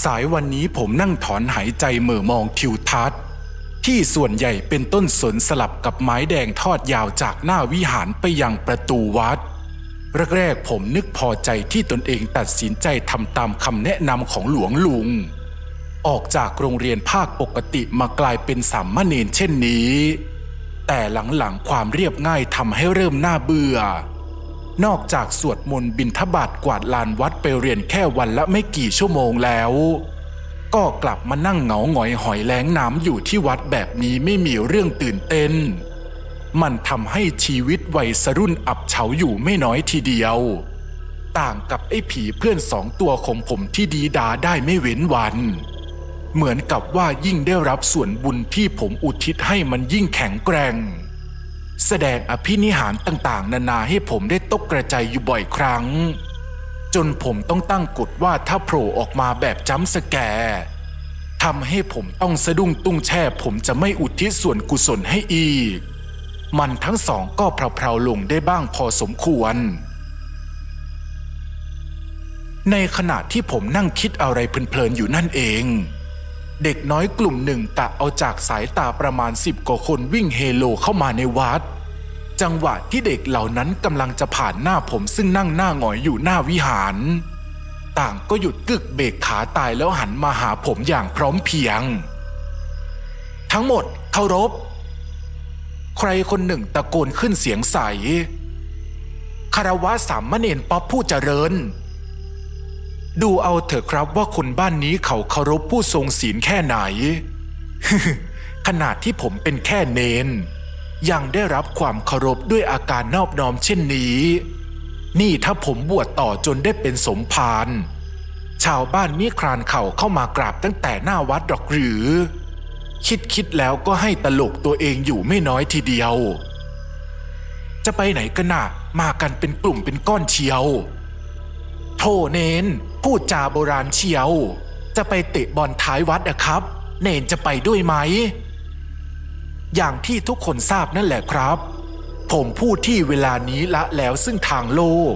สายวันนี้ผมนั่งถอนหายใจเหม่อมองทิวทัศน์ ที่ส่วนใหญ่เป็นต้นสนสลับกับไม้แดงทอดยาวจากหน้าวิหารไปยังประตูวัดแรกๆผมนึกพอใจที่ตนเองตัดสินใจทำตามคำแนะนำของหลวงลุง ออกจากโรงเรียนภาคปกติมากลายเป็นสามมเณรเช่นนี้ แต่หลังๆความเรียบง่ายทำให้เริ่มน่าเบื่อ นอกจากสวดมนต์บิณฑบาตกวาดลานวัดไปเรียนแค่วันละไม่กี่ชั่วโมงแล้ว ก็กลับมานั่งเหงาหงอยหอยแล้งน้ำอยู่ที่วัดแบบนี้ไม่มีเรื่องตื่นเต้น มันทำให้ชีวิตวัยสรุ่นอับเฉาอยู่ไม่น้อยทีเดียว ต่างกับไอ้ผีเพื่อนสองตัวของผมที่ดีดาได้ไม่เว้นวัน เหมือนกับว่ายิ่งได้รับส่วนบุญที่ผมอุทิศให้มันยิ่งแข็งแกร่ง แสดงอภินิหารต่างๆ นานาให้ผมได้ตกกระจายอยู่บ่อยครั้ง จนผมต้องตั้งกฎว่าถ้าโผล่ออกมาแบบจ้ำสแกทำให้ผมต้องสะดุ้งตุ้งแช่ ผมจะไม่อุทิศส่วนกุศลให้อีก มันทั้งสองก็เพลาๆลงได้บ้างพอสมควร ในขณะที่ผมนั่งคิดอะไรเพลินๆอยู่นั่นเอง เด็กน้อยกลุ่มหนึ่งกะเอาจากสายตาประมาณสิบกว่าคนวิ่งเฮโลเข้ามาในวัด จังหวะที่เด็กเหล่านั้นกำลังจะผ่านหน้าผมซึ่งนั่งหน้าหงอยอยู่หน้าวิหาร ต่างก็หยุดกึกเบรกขาตายแล้วหันมาหาผมอย่างพร้อมเพียง ทั้งหมดเคารพ ใครคนหนึ่งตะโกนขึ้นเสียงใสคารวะสามเณรป๊อปผู้เจริญ ดูเอาเถอะครับว่าคนบ้านนี้เขาเคารพผู้ทรงศีลแค่ไหน ขนาดที่ผมเป็นแค่เนน ยังได้รับความเคารพด้วยอาการนอบน้อมเช่นนี้ นี่ถ้าผมบวชต่อจนได้เป็นสมภารชาวบ้านมีครานเข่าเข้ามากราบตั้งแต่หน้าวัดหรอกหรือ คิดคิดแล้วก็ให้ตลกตัวเองอยู่ไม่น้อยทีเดียว จะไปไหนกันน่ะมากันเป็นกลุ่มเป็นก้อนเชียว โทเนนพูดจาโบราณเชียว จะไปเตะบอลท้ายวัดอะครับ เนนจะไปด้วยไหม อย่างที่ทุกคนทราบนั่นแหละครับ ผมพูดที่เวลานี้ละแล้วซึ่งทางโลก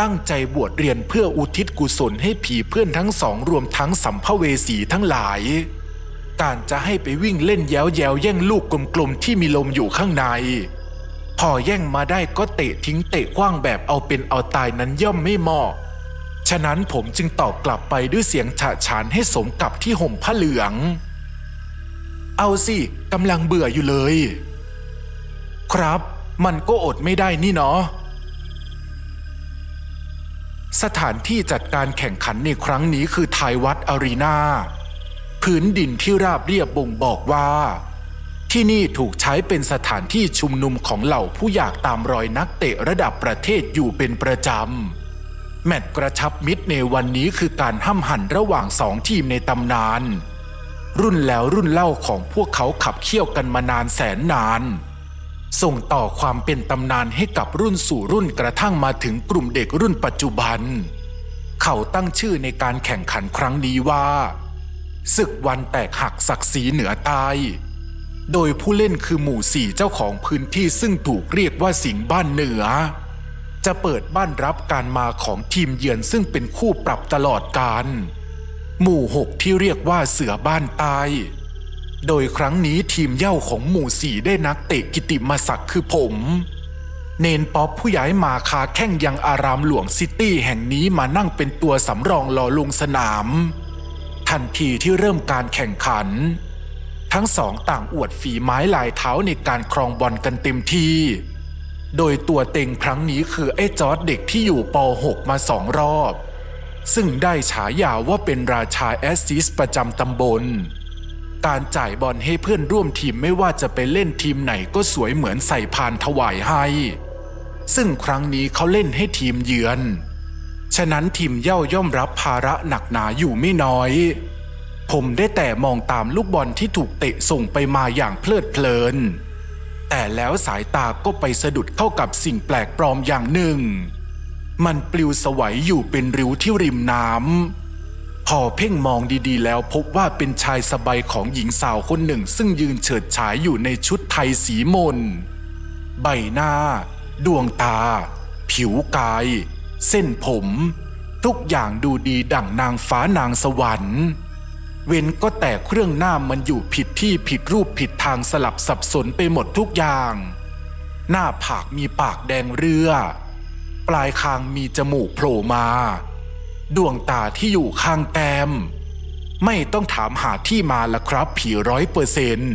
ตั้งใจบวชเรียนเพื่ออุทิศกุศลให้ผีเพื่อนทั้งสองรวมทั้งสัมภเวสีทั้งหลาย การจะให้ไปวิ่งเล่นแย้วแย้วแย่งลูกกลมๆที่มีลมอยู่ข้างในพอแย่งมาได้ก็เตะทิ้งเตะขว้างแบบเอาเป็นเอาตายนั้นย่อมไม่เหมาะ ฉะนั้นผมจึงตอบกลับไปด้วยเสียงฉะฉานให้สมกับที่ห่มผ้าเหลือง เอาสิกำลังเบื่ออยู่เลย ครับ มันก็อดไม่ได้นี่เนาะสถานที่จัดการแข่งขันในครั้งนี้คือไทยวัดอารีนาพื้นดินที่ราบเรียบบ่งบอกว่า ที่นี่ถูกใช้เป็นสถานที่ชุมนุมของเหล่าผู้อยากตามรอยนักเตะระดับประเทศอยู่เป็นประจำ แมตช์กระชับมิตรในวันนี้คือการห้ำหั่นระหว่างสองทีมในตำนาน รุ่นแล้วรุ่นเล่าของพวกเขาขับเคี่ยวกันมานานแสนนาน ส่งต่อความเป็นตำนานให้กับรุ่นสู่รุ่นกระทั่งมาถึงกลุ่มเด็กรุ่นปัจจุบัน เขาตั้งชื่อในการแข่งขันครั้งนี้ว่าศึกวันแตกหักศักดิ์ศรีเหนือใต้โดยผู้เล่นคือหมู่สี่เจ้าของพื้นที่ซึ่งถูกเรียกว่าสิงห์บ้านเหนือ จะเปิดบ้านรับการมาของทีมเยือนซึ่งเป็นคู่ปรับตลอดการ หมู่หกที่เรียกว่าเสือบ้านใต้โดยครั้งนี้ทีมเย้าของหมู่สี่ได้นักเตะกิติมศักดิ์คือผม เนนป๊อปผู้ย้ายมาคาแข้งยังอารามหลวงซิตี้แห่งนี้มานั่งเป็นตัวสำรองรอลงสนาม ทันทีที่เริ่มการแข่งขัน ทั้งสองต่างอวดฝีไม้ลายเท้าในการครองบอลกันเต็มที่ โดยตัวเต็งครั้งนี้คือไอ้จอร์ดเด็กที่อยู่ป .6 มาสองรอบ ซึ่งได้ฉายาว่าเป็นราชาแอสซิสประจำตำบล การจ่ายบอลให้เพื่อนร่วมทีมไม่ว่าจะไปเล่นทีมไหนก็สวยเหมือนใส่พานถวายให้ ซึ่งครั้งนี้เขาเล่นให้ทีมเยือน ฉะนั้นทีมเย่าย่อมรับภาระหนักหนาอยู่ไม่น้อย ผมได้แต่มองตามลูกบอลที่ถูกเตะส่งไปมาอย่างเพลิดเพลิน แต่แล้วสายตาก็ไปสะดุดเข้ากับสิ่งแปลกปลอมอย่างหนึ่ง มันปลิวสวัยอยู่เป็นริ้วที่ริมน้ำพอเพ่งมองดีๆ แล้วพบว่าเป็นชายสบายของหญิงสาวคนหนึ่ง ซึ่งยืนเฉิดฉายอยู่ในชุดไทยสีมน ใบหน้า ดวงตา ผิวกาย เส้นผม ทุกอย่างดูดีดั่งนางฟ้านางสวรรค์ เว้นก็แต่เครื่องหน้ามันอยู่ผิดที่ผิดรูปผิดทางสลับสับสนไปหมดทุกอย่าง หน้าผากมีปากแดงเรือ ปลายคางมีจมูกโผล่มา ดวงตาที่อยู่ข้างแก้ม ไม่ต้องถามหาที่มาละครับผีร้อยเปอร์เซนต์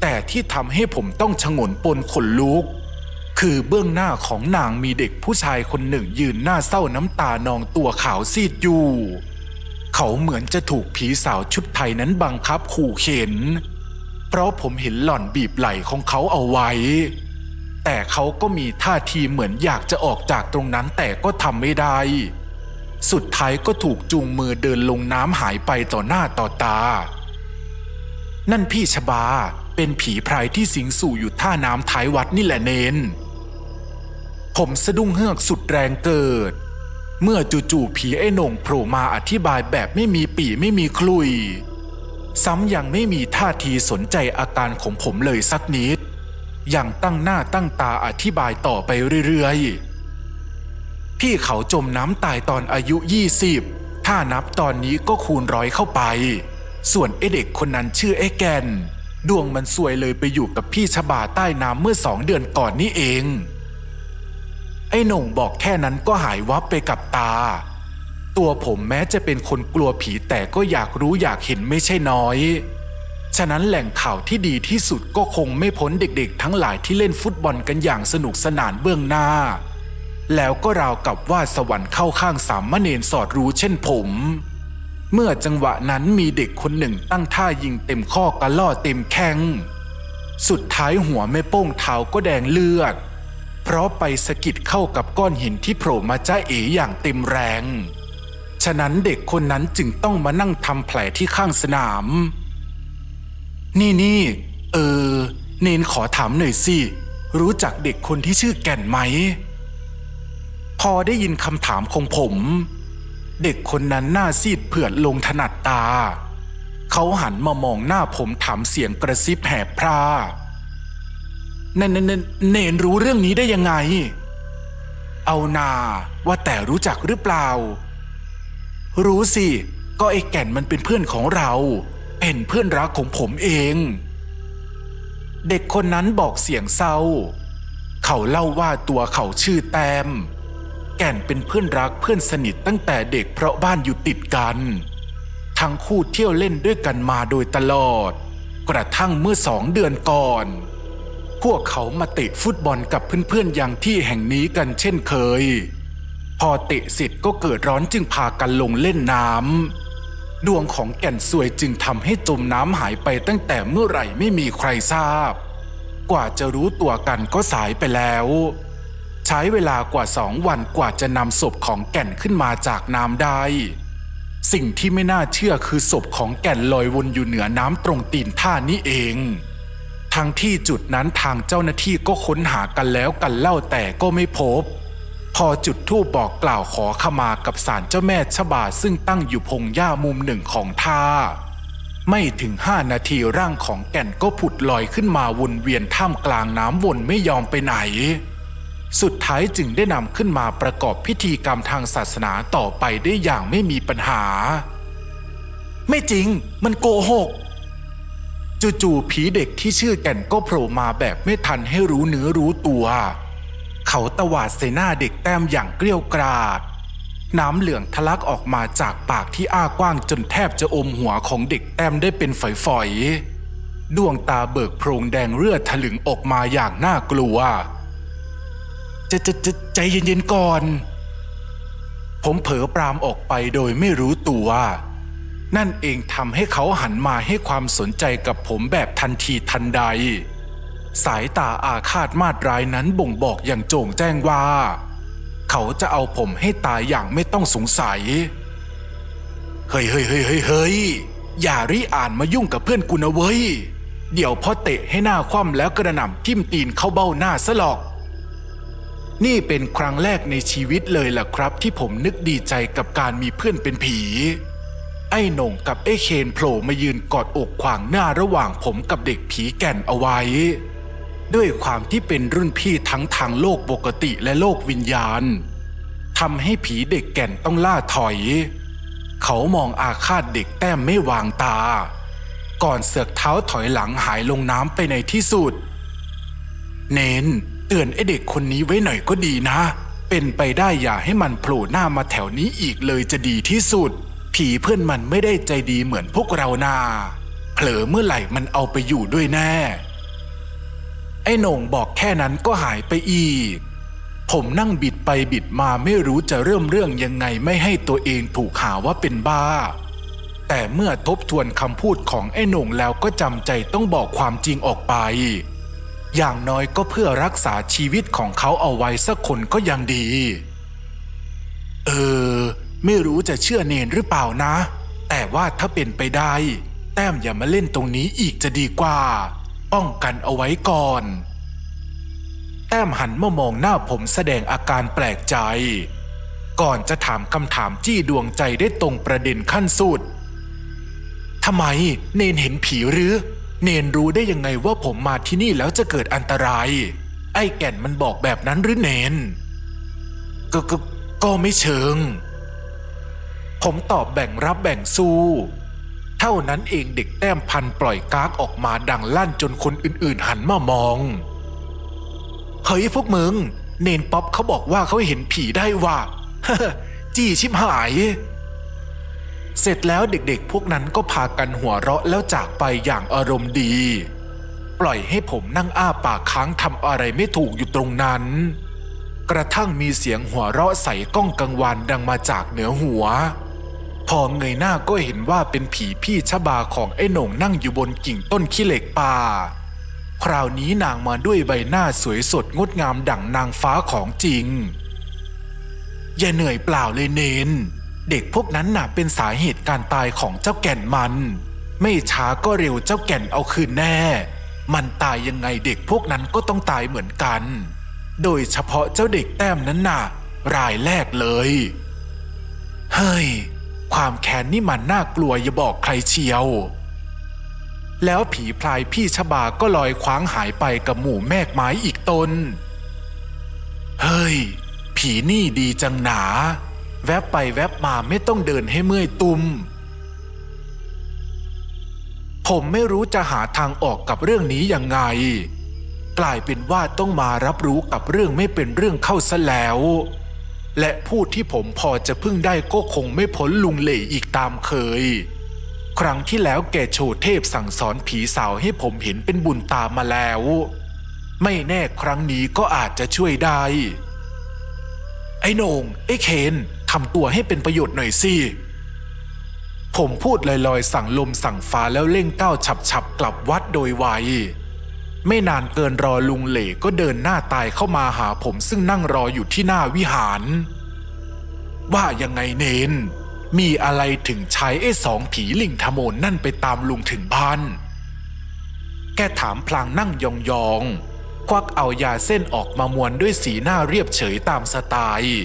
แต่ที่ทำให้ผมต้องชงนปนขนลุก คือเบื้องหน้าของนางมีเด็กผู้ชายคนหนึ่งยืนหน้าเศร้าน้ำตานองตัวขาวซีดอยู่ เขาเหมือนจะถูกผีสาวชุดไทยนั้นบังคับขู่เข็น เพราะผมเห็นหล่อนบีบไหล่ของเขาเอาไว้ แต่เขาก็มีท่าทีเหมือนอยากจะออกจากตรงนั้นแต่ก็ทำไม่ได้ สุดท้ายก็ถูกจูงมือเดินลงน้ำหายไปต่อหน้าต่อตา นั่นพี่ชบาเป็นผีพรายที่สิงสู่อยู่ท่าน้ำท้ายวัดนี่แหละเนน ผมสะดุ้งเฮือกสุดแรงเกิด เมื่อจู่ๆผีไอ้หน่งโผล่มาอธิบายแบบไม่มีปีไม่มีคลุย ซ้ำยังไม่มีท่าทีสนใจอาการของผมเลยสักนิด ยังตั้งหน้าตั้งตาอธิบายต่อไปเรื่อยๆ พี่เขาจมน้ำตายตอนอายุ 20 ถ้านับตอนนี้ก็คูณร้อยเข้าไป ส่วนไอเด็กคนนั้นชื่อไอ้แกน ดวงมันสวยเลยไปอยู่กับพี่ชบาใต้น้ำเมื่อสองเดือนก่อนนี่เอง ไอ้หน่งบอกแค่นั้นก็หายวับไปกับตา ตัวผมแม้จะเป็นคนกลัวผีแต่ก็อยากรู้อยากเห็นไม่ใช่น้อย ฉะนั้นแหล่งข่าวที่ดีที่สุดก็คงไม่พ้นเด็กๆ ทั้งหลายที่เล่นฟุตบอลกันอย่างสนุกสนานเบื้องหน้า แล้วก็ราวกับว่าสวรรค์เข้าข้างสามมเณรสอดรู้เช่นผม เมื่อจังหวะนั้นมีเด็กคนหนึ่งตั้งท่ายิงเต็มข้อกระล่อเต็มแข้งสุดท้ายหัวแม่โป้งเท้าก็แดงเลือด เพราะไปสะกิดเข้ากับก้อนหินที่โผล่มาจ้าเอ๋อย่างเต็มแรง ฉะนั้นเด็กคนนั้นจึงต้องมานั่งทำแผลที่ข้างสนาม นี่นี่เออ เนนขอถามหน่อยสิ รู้จักเด็กคนที่ชื่อแก่นไหม พอได้ยินคำถามของผม เด็กคนนั้นหน้าซีดเผือดลงถนัดตา เขาหันมามองหน้าผมถามเสียงกระซิบแหบพร่า เนนเนนเนนรู้เรื่องนี้ได้ยังไง เอานาว่าแต่รู้จักหรือเปล่า รู้สิ ก็ไอ้แก่นมันเป็นเพื่อนของเรา เป็นเพื่อนรักของผมเอง เด็กคนนั้นบอกเสียงเศร้า เขาเล่าว่าตัวเขาชื่อแตม แก่นเป็นเพื่อนรักเพื่อนสนิทตั้งแต่เด็กเพราะบ้านอยู่ติดกัน ทั้งคู่เที่ยวเล่นด้วยกันมาโดยตลอด กระทั่งเมื่อสองเดือนก่อน พวกเขามาเตะฟุตบอลกับเพื่อนๆอย่างที่แห่งนี้กันเช่นเคย พอเตะเสร็จก็เกิดร้อนจึงพากันลงเล่นน้ำดวงของแก่นสวยจึงทำให้จมน้ำหายไปตั้งแต่เมื่อไหร่ไม่มีใครทราบ กว่าจะรู้ตัวกันก็สายไปแล้ว ใช้เวลากว่าสองวันกว่าจะนำศพของแก่นขึ้นมาจากน้ำได้สิ่งที่ไม่น่าเชื่อคือศพของแก่นลอยวนอยู่เหนือน้ำตรงตีนท่านี้เอง ทั้งที่จุดนั้นทางเจ้าหน้าที่ก็ค้นหากันแล้วกันเล่าแต่ก็ไม่พบ พอจุดธูปบอกกล่าวขอขมากับศาลเจ้าแม่ชบาซึ่งตั้งอยู่พงหญ้ามุมหนึ่งของท่า ไม่ถึงห้านาทีร่างของแก่นก็ผุดลอยขึ้นมาวนเวียนท่ามกลางน้ำวนไม่ยอมไปไหน สุดท้ายจึงได้นำขึ้นมาประกอบพิธีกรรมทางศาสนาต่อไปได้อย่างไม่มีปัญหา ไม่จริง มันโกหก จู่ๆผีเด็กที่ชื่อแก่นก็โผล่มาแบบไม่ทันให้รู้เนื้อรู้ตัว เขาตวาดใส่หน้าเด็กแต้มอย่างเกลี้ยวกราด น้ำเหลืองทะลักออกมาจากปากที่อ้ากว้างจนแทบจะอมหัวของเด็กแต้มได้เป็นฝอยๆ ดวงตาเบิกโพรงแดงเลือดถลึงออกมาอย่างน่ากลัวจะจะจะใจเย็นๆก่อน ผมเผลอปรามออกไปโดยไม่รู้ตัว นั่นเองทำให้เขาหันมาให้ความสนใจกับผมแบบทันทีทันใด สายตาอาฆาตมาดร้ายนั้นบ่งบอกอย่างโจ่งแจ้งว่า เขาจะเอาผมให้ตายอย่างไม่ต้องสงสัย เฮ้ยเฮ้ยเฮ้ยเฮ้ยเฮ้ยอย่าริอ่านมายุ่งกับเพื่อนกูนะเว้ย เดี๋ยวพอเตะให้หน้าคว่ำแล้วกระหน่ำทิ่มตีนเข้าเบ้าหน้าซะหรอก นี่เป็นครั้งแรกในชีวิตเลยล่ะครับ ที่ผมนึกดีใจกับการมีเพื่อนเป็นผี ไอ้หนงกับไอ้เคนโผล่มายืนกอดอกขวางหน้าระหว่างผมกับเด็กผีแก่นเอาไว้ ด้วยความที่เป็นรุ่นพี่ทั้งทางโลกปกติและโลกวิญญาณทำให้ผีเด็กแก่นต้องล่าถอย เขามองอาฆาตเด็กแต้มไม่วางตา ก่อนเสือกเท้าถอยหลังหายลงน้ำไปในที่สุด เน้นเตือนไอเด็กคนนี้ไว้หน่อยก็ดีนะ เป็นไปได้อย่าให้มันโผล่หน้ามาแถวนี้อีกเลยจะดีที่สุด ผีเพื่อนมันไม่ได้ใจดีเหมือนพวกเรานาเผลอเมื่อไหร่มันเอาไปอยู่ด้วยแน่ ไอ้หน่งบอกแค่นั้นก็หายไปอีก ผมนั่งบิดไปบิดมาไม่รู้จะเริ่มเรื่องยังไงไม่ให้ตัวเองถูกหาว่าเป็นบ้า แต่เมื่อทบทวนคำพูดของไอ้หน่งแล้วก็จำใจต้องบอกความจริงออกไป อย่างน้อยก็เพื่อรักษาชีวิตของเขาเอาไว้สักคนก็ยังดี เออ ไม่รู้จะเชื่อเนนหรือเปล่านะ แต่ว่าถ้าเป็นไปได้ แต้มอย่ามาเล่นตรงนี้อีกจะดีกว่า ป้องกันเอาไว้ก่อน แต้มหันมามองหน้าผมแสดงอาการแปลกใจ ก่อนจะถามคำถามจี้ดวงใจได้ตรงประเด็นขั้นสุดทำไมเนนเห็นผีหรือ เนนรู้ได้ยังไงว่าผมมาที่นี่แล้วจะเกิดอันตราย ไอ้แก่นมันบอกแบบนั้นหรือเนนก็ก็ก็ไม่เชิง ผมตอบแบ่งรับแบ่งสู้ เท่านั้นเองเด็กแต้มพันปล่อยกากออกมาดังลั่นจนคนอื่นๆหันมามอง เฮ้ยพวกมึง เนนป๊อปเขาบอกว่าเขาเห็นผีได้ว่ะจี้ชิบหาย เสร็จแล้วเด็กๆ พวกนั้นก็พากันหัวเราะแล้วจากไปอย่างอารมณ์ดี ปล่อยให้ผมนั่งอ้าปากค้างทำอะไรไม่ถูกอยู่ตรงนั้น กระทั่งมีเสียงหัวเราะใส่ก้องกังวานดังมาจากเหนือหัว อเงยหน้าก็เห็นว่าเป็นผีพี่ชบาของไอ้หน่งนั่งอยู่บนกิ่งต้นขี้เหล็กป่า คราวนี้นางมาด้วยใบหน้าสวยสดงดงามดั่งนางฟ้าของจริง อย่าเหนื่อยเปล่าเลยเนน เด็กพวกนั้นน่ะเป็นสาเหตุการตายของเจ้าแก่นมัน ไม่ช้าก็เร็วเจ้าแก่นเอาคืนแน่ มันตายยังไงเด็กพวกนั้นก็ต้องตายเหมือนกัน โดยเฉพาะเจ้าเด็กแต้มนั้นน่ะ รายแรกเลย เฮ้ย ความแค้นนี่มันน่ากลัวอย่าบอกใครเชียว แล้วผีพลายพี่ชบาก็ลอยคว้างหายไปกับหมู่แมกไม้อีกตน เฮ้ย ผีนี่ดีจังหนา แวบไปแวบมาไม่ต้องเดินให้เมื่อยตุมผมไม่รู้จะหาทางออกกับเรื่องนี้ยังไง กลายเป็นว่าต้องมารับรู้กับเรื่องไม่เป็นเรื่องเข้าซะแล้ว และผู้ที่ผมพอจะพึ่งได้ก็คงไม่พ้นลุงเหล่อีกตามเคย ครั้งที่แล้วแกโชเทพสั่งสอนผีสาวให้ผมเห็นเป็นบุญตามาแล้ว ไม่แน่ครั้งนี้ก็อาจจะช่วยได้ ไอ้โหนง ไอ้เคนทำตัวให้เป็นประโยชน์หน่อยสิผมพูดลอยๆ สั่งลมสั่งฟ้าแล้วเร่งก้าวฉับๆ กลับวัดโดยไว ไม่นานเกินรอลุงเหล่ก็เดินหน้าตายเข้ามาหาผมซึ่งนั่งรออยู่ที่หน้าวิหาร ว่ายังไงเนน มีอะไรถึงใช้ไอ้สองผีลิงทโมนนั่นไปตามลุงถึงบ้าน แกถามพลางนั่งยองๆ ควักเอายาเส้นออกมามวนด้วยสีหน้าเรียบเฉยตามสไตล์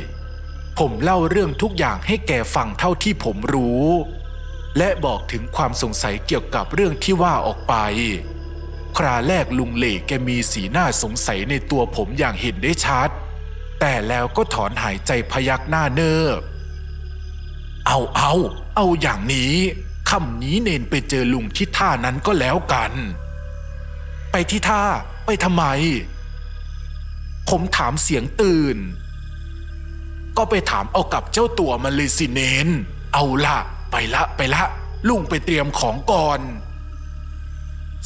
ผมเล่าเรื่องทุกอย่างให้แกฟังเท่าที่ผมรู้ และบอกถึงความสงสัยเกี่ยวกับเรื่องที่ว่าออกไป คราแรกลุงเหล่แกมีสีหน้าสงสัยในตัวผมอย่างเห็นได้ชัด แต่แล้วก็ถอนหายใจพยักหน้าเนิบเอาเอาเอาอย่างนี้คำนี้เนนไปเจอลุงที่ท่านั้นก็แล้วกัน ไปที่ท่าไปทำไม ผมถามเสียงตื่น ก็ไปถามเอากับเจ้าตัวมันเลยสิเนน เอาละไปละไปละ ลุงไปเตรียมของก่อน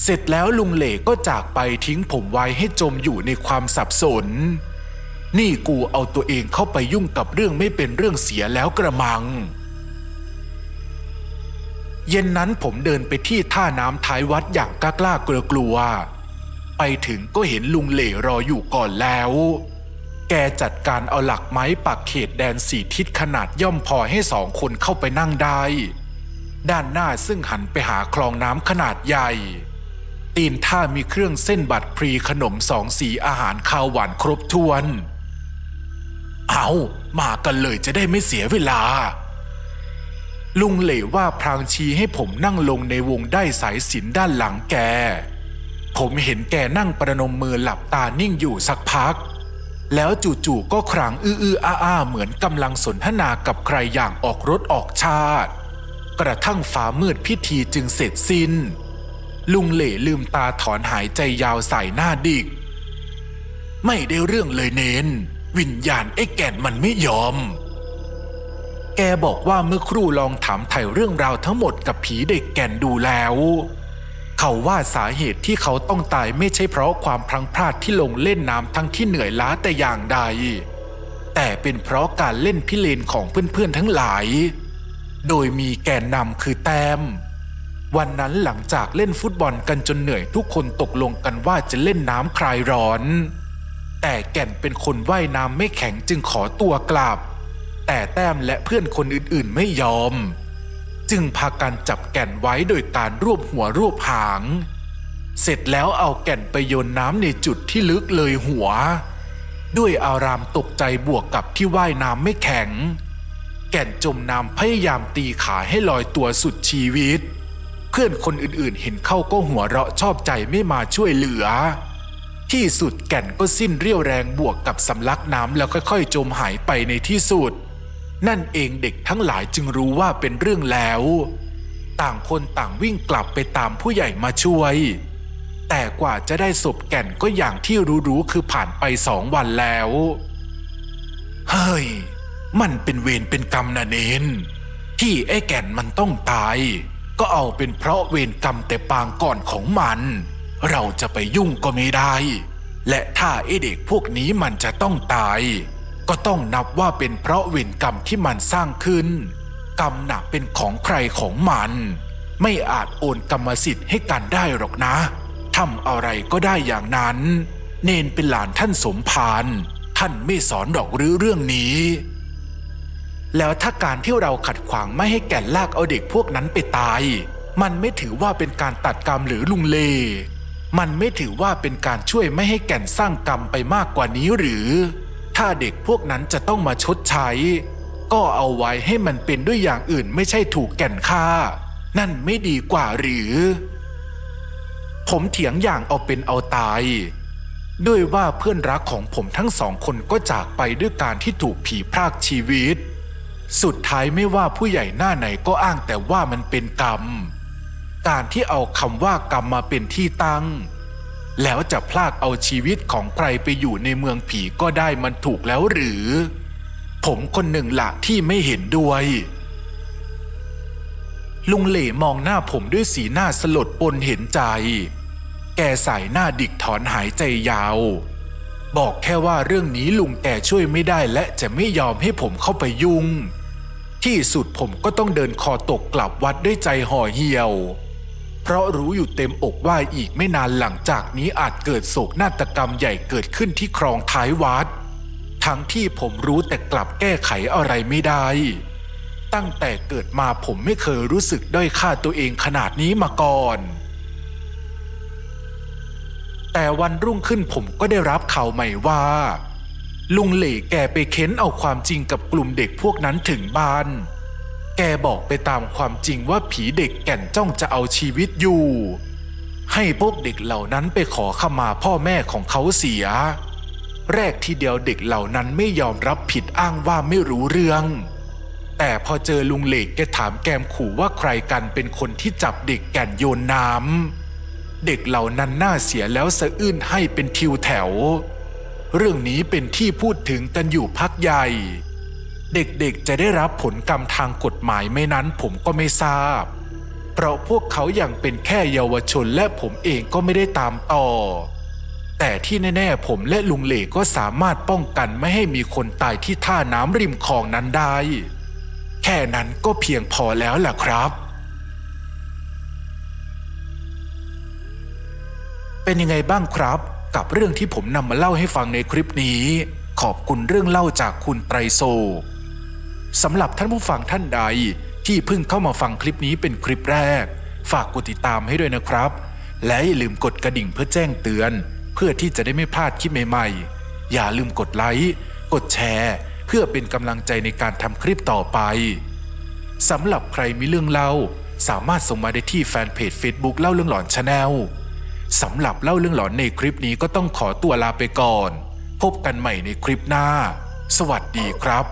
เสร็จแล้วลุงเหล่ก็จากไปทิ้งผมไว้ให้จมอยู่ในความสับสน นี่กูเอาตัวเองเข้าไปยุ่งกับเรื่องไม่เป็นเรื่องเสียแล้วกระมัง เย็นนั้นผมเดินไปที่ท่าน้ำท้ายวัดอย่างกล้ากล้ากลัวกลัวๆไปถึงก็เห็นลุงเหล่รออยู่ก่อนแล้ว แกจัดการเอาหลักไม้ปักเขตแดนสี่ทิศขนาดย่อมพอให้สองคนเข้าไปนั่งได้ ด้านหน้าซึ่งหันไปหาคลองน้ำขนาดใหญ่ ตีนท่ามีเครื่องเส้นบัตรพรีขนมสองสีอาหารข้าวหวานครบถ้วน เอามากันเลยจะได้ไม่เสียเวลา ลุงเหล่ว่าพรางชี้ให้ผมนั่งลงในวงได้สายสินด้านหลังแก ผมเห็นแกนั่งประนมมือหลับตานิ่งอยู่สักพัก แล้วจู่ๆก็ครางอื้อๆอ้าๆเหมือนกำลังสนทนากับใครอย่างออกรถออกชาติ กระทั่งฟ้ามืดพิธีจึงเสร็จสิ้น ลุงเหล่ลืมตาถอนหายใจยาวใส่หน้าดิก ไม่ได้เรื่องเลยเนนวิญญาณไอ้แก่นมันไม่ยอม แกบอกว่าเมื่อครู่ลองถามไถ่เรื่องราวทั้งหมดกับผีเด็กแก่นดูแล้ว เขาว่าสาเหตุที่เขาต้องตายไม่ใช่เพราะความพลังพลาดที่ลงเล่นน้ำทั้งที่เหนื่อยล้าแต่อย่างใด แต่เป็นเพราะการเล่นพิเรนของเพื่อนๆทั้งหลาย โดยมีแกนนำคือแต้ม วันนั้นหลังจากเล่นฟุตบอลกันจนเหนื่อยทุกคนตกลงกันว่าจะเล่นน้ำคลายร้อน แต่แก่นเป็นคนว่ายน้ำไม่แข็งจึงขอตัวกลับ แต่แต้มและเพื่อนคนอื่นๆไม่ยอม จึงพากันจับแก่นไว้โดยการรวบหัวรวบหาง เสร็จแล้วเอาแก่นไปโยนน้ำในจุดที่ลึกเลยหัว ด้วยอารามตกใจบวกกับที่ว่ายน้ำไม่แข็ง แก่นจมน้ำพยายามตีขาให้ลอยตัวสุดชีวิต เพื่อนคนอื่นๆ เห็นเข้าก็หัวเราะชอบใจไม่มาช่วยเหลือ ที่สุดแก่นก็สิ้นเรี่ยวแรงบวกกับสำลักน้ำแล้วค่อยๆ จมหายไปในที่สุด นั่นเองเด็กทั้งหลายจึงรู้ว่าเป็นเรื่องแล้ว ต่างคนต่างวิ่งกลับไปตามผู้ใหญ่มาช่วย แต่กว่าจะได้ศพแก่นก็อย่างที่รู้ๆคือผ่านไปสองวันแล้ว เฮ้ย มันเป็นเวรเป็นกรรมนะเนนที่ไอ้แก่นมันต้องตาย ก็เอาเป็นเพราะเวรกรรมแต่ปางก่อนของมัน เราจะไปยุ่งก็ไม่ได้ และถ้าไอเด็กพวกนี้มันจะต้องตาย ก็ต้องนับว่าเป็นเพราะเวรกรรมที่มันสร้างขึ้น กรรมหนักเป็นของใครของมัน ไม่อาจโอนกรรมสิทธิ์ให้กันได้หรอกนะทำอะไรก็ได้อย่างนั้น เนนเป็นหลานท่านสมภารท่านไม่สอนดอกหรือเรื่องนี้ แล้วถ้าการที่เราขัดขวางไม่ให้แก่นลากเอาเด็กพวกนั้นไปตาย มันไม่ถือว่าเป็นการตัดกรรมหรือลุงเล มันไม่ถือว่าเป็นการช่วยไม่ให้แก่นสร้างกรรมไปมากกว่านี้หรือ ถ้าเด็กพวกนั้นจะต้องมาชดใช้ ก็เอาไว้ให้มันเป็นด้วยอย่างอื่นไม่ใช่ถูกแก่นฆ่า นั่นไม่ดีกว่าหรือ ผมเถียงอย่างเอาเป็นเอาตายด้วยว่าเพื่อนรักของผมทั้งสองคนก็จากไปด้วยการที่ถูกผีพรากชีวิต สุดท้ายไม่ว่าผู้ใหญ่หน้าไหนก็อ้างแต่ว่ามันเป็นกรรม การที่เอาคำว่ากรรมมาเป็นที่ตั้ง แล้วจะพลากเอาชีวิตของใครไปอยู่ในเมืองผีก็ได้มันถูกแล้วหรือ ผมคนหนึ่งละที่ไม่เห็นด้วย ลุงเหล่มองหน้าผมด้วยสีหน้าสลดปนเห็นใจ แกสายหน้าดิกถอนหายใจยาวบอกแค่ว่าเรื่องนี้ลุงแกช่วยไม่ได้และจะไม่ยอมให้ผมเข้าไปยุ่ง ที่สุดผมก็ต้องเดินคอตกกลับวัดด้วยใจห่อเหี่ยว เพราะรู้อยู่เต็มอกว่าอีกไม่นานหลังจากนี้อาจเกิดโศกนาฏกรรมใหญ่เกิดขึ้นที่คลองท้ายวัด ทั้งที่ผมรู้แต่กลับแก้ไขอะไรไม่ได้ ตั้งแต่เกิดมาผมไม่เคยรู้สึกด้อยค่าตัวเองขนาดนี้มาก่อน แต่วันรุ่งขึ้นผมก็ได้รับข่าวใหม่ว่า ลุงเหล่แกไปเค้นเอาความจริงกับกลุ่มเด็กพวกนั้นถึงบ้าน แกบอกไปตามความจริงว่าผีเด็กแก่นจ้องจะเอาชีวิตอยู่ ให้พวกเด็กเหล่านั้นไปขอขมาพ่อแม่ของเขาเสีย แรกทีเดียวเด็กเหล่านั้นไม่ยอมรับผิดอ้างว่าไม่รู้เรื่อง แต่พอเจอลุงเหล็กแกถามแกมขู่ว่าใครกันเป็นคนที่จับเด็กแก่นโยนน้ำเด็กเหล่านั้นหน่าเสียแล้วสะอื้นให้เป็นทิวแถว เรื่องนี้เป็นที่พูดถึงกันอยู่พักใหญ่ เด็กๆจะได้รับผลกรรมทางกฎหมายไม่นั้นผมก็ไม่ทราบ เพราะพวกเขายัางเป็นแค่เยาวชนและผมเองก็ไม่ได้ตามต่อ แต่ที่แน่ๆผมและลุงเหล่ก็สามารถป้องกันไม่ให้มีคนตายที่ท่าน้ำริมคลองนั้นได้ แค่นั้นก็เพียงพอแล้วล่ะครับเป็นยังไงบ้างครับ กับเรื่องที่ผมนำมาเล่าให้ฟังในคลิปนี้ ขอบคุณเรื่องเล่าจากคุณไตรโซสำหรับท่านผู้ฟังท่านใด ที่เพิ่งเข้ามาฟังคลิปนี้เป็นคลิปแรก ฝากกดติดตามให้ด้วยนะครับ และอย่าลืมกดกระดิ่งเพื่อแจ้งเตือน เพื่อที่จะได้ไม่พลาดคลิปใหม่ๆ อย่าลืมกดไลค์กดแชร์ เพื่อเป็นกำลังใจในการทำคลิปต่อไปสำหรับใครมีเรื่องเล่าสามารถส่งมาได้ที่แฟนเพจ Facebook เล่าเรื่องหลอนชาแนล สำหรับเล่าเรื่องหลอนในคลิปนี้ก็ต้องขอตัวลาไปก่อน พบกันใหม่ในคลิปหน้า สวัสดีครับ